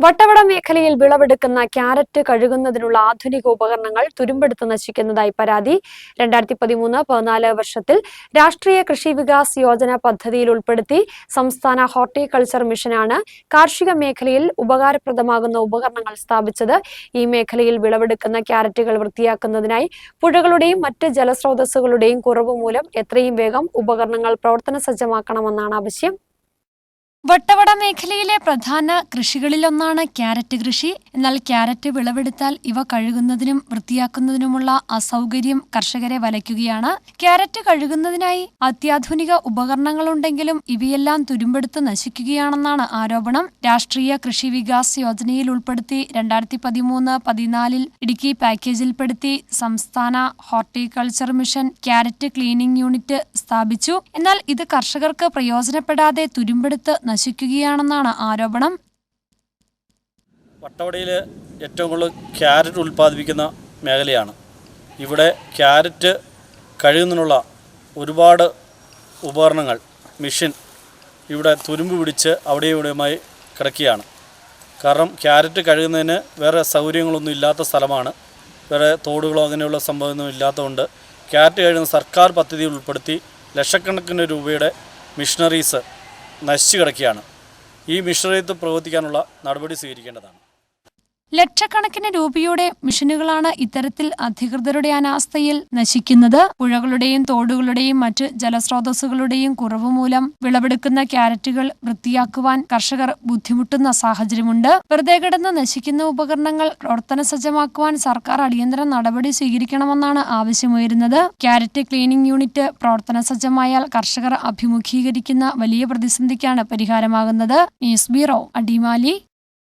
വട്ടവട മേഖലയിൽ വിളവെടുക്കുന്ന ക്യാരറ്റ് കഴുകുന്നതിനുള്ള ആധുനിക ഉപകരണങ്ങൾ തുരുമ്പെടുത്ത് നശിക്കുന്നതായി പരാതി. രണ്ടായിരത്തി പതിമൂന്ന് പതിനാല് വർഷത്തിൽ രാഷ്ട്രീയ കൃഷി വികാസ് യോജന പദ്ധതിയിൽ ഉൾപ്പെടുത്തി സംസ്ഥാന ഹോർട്ടികൾച്ചർ മിഷനാണ് കാർഷിക മേഖലയിൽ ഉപകാരപ്രദമാകുന്ന ഉപകരണങ്ങൾ സ്ഥാപിച്ചത്. ഈ മേഖലയിൽ വിളവെടുക്കുന്ന ക്യാരറ്റുകൾ വൃത്തിയാക്കുന്നതിനായി പുഴകളുടെയും മറ്റ് ജലസ്രോതസ്സുകളുടെയും കുറവ് മൂലം എത്രയും വേഗം ഉപകരണങ്ങൾ പ്രവർത്തന സജ്ജമാക്കണമെന്നാണ് ആവശ്യം. വട്ടവട മേഖലയിലെ പ്രധാന കൃഷികളിലൊന്നാണ് ക്യാരറ്റ് കൃഷി. എന്നാൽ ക്യാരറ്റ് വിളവെടുത്താൽ ഇവ കഴുകുന്നതിനും വൃത്തിയാക്കുന്നതിനുമുള്ള അസൗകര്യം കർഷകരെ വലയ്ക്കുകയാണ്. ക്യാരറ്റ് കഴുകുന്നതിനായി അത്യാധുനിക ഉപകരണങ്ങളുണ്ടെങ്കിലും ഇവയെല്ലാം തുരുമ്പെടുത്ത് നശിക്കുകയാണെന്നാണ് ആരോപണം. രാഷ്ട്രീയ കൃഷി വികാസ് യോജനയിൽ ഉൾപ്പെടുത്തി രണ്ടായിരത്തി പതിമൂന്ന് പതിനാലിൽ ഇടുക്കി പാക്കേജിൽപ്പെടുത്തി സംസ്ഥാന horticulture mission carrot cleaning unit സ്ഥാപിച്ചു. എന്നാൽ ഇത് കർഷകർക്ക് പ്രയോജനപ്പെടാതെ തുരുമ്പെടുത്ത് നശിക്കുകയാണെന്നാണ് ആരോപണം. വട്ടവടയിൽ ഏറ്റവും കൂടുതൽ ക്യാരറ്റ് ഉൽപ്പാദിപ്പിക്കുന്ന മേഖലയാണ്. ഇവിടെ ക്യാരറ്റ് കഴിയുന്നതിനുള്ള ഒരുപാട് ഉപകരണങ്ങൾ മെഷീൻ ഇവിടെ തുരുമ്പ് പിടിച്ച് അവിടെയും ഇവിടെയുമായി കിടക്കുകയാണ്. കാരണം ക്യാരറ്റ് കഴുകുന്നതിന് വേറെ സൗകര്യങ്ങളൊന്നും ഇല്ലാത്ത സ്ഥലമാണ്. വേറെ തോടുകളോ അങ്ങനെയുള്ള സംഭവമൊന്നും ഇല്ലാത്തതുകൊണ്ട് ക്യാരറ്റ് കഴുകുന്ന സർക്കാർ പദ്ധതി ഉൾപ്പെടുത്തി ലക്ഷക്കണക്കിന് രൂപയുടെ മിഷണറീസ് നശിച്ചു കിടക്കുകയാണ്. ഈ മിഷണറിയത്ത് പ്രവർത്തിക്കാനുള്ള നടപടി സ്വീകരിക്കേണ്ടതാണ്. ലക്ഷക്കണക്കിന് രൂപയുടെ മിഷനുകളാണ് ഇത്തരത്തിൽ അധികൃതരുടെ അനാസ്ഥയിൽ നശിക്കുന്നത്. പുഴകളുടെയും തോടുകളുടെയും മറ്റ് ജലസ്രോതസ്സുകളുടെയും കുറവ് മൂലം വിളവെടുക്കുന്ന ക്യാരറ്റുകൾ വൃത്തിയാക്കുവാൻ കർഷകർ ബുദ്ധിമുട്ടുന്ന സാഹചര്യമുണ്ട്. വെറുതെ കിടന്ന് നശിക്കുന്ന ഉപകരണങ്ങൾ പ്രവർത്തന സജ്ജമാക്കുവാൻ സർക്കാർ അടിയന്തര നടപടി സ്വീകരിക്കണമെന്നാണ് ആവശ്യമുയരുന്നത്. ക്യാരറ്റ് ക്ലീനിംഗ് യൂണിറ്റ് പ്രവർത്തന സജ്ജമായാൽ കർഷകർ അഭിമുഖീകരിക്കുന്ന വലിയ പ്രതിസന്ധിക്കാണ് പരിഹാരമാകുന്നത്. News bureau Adimali.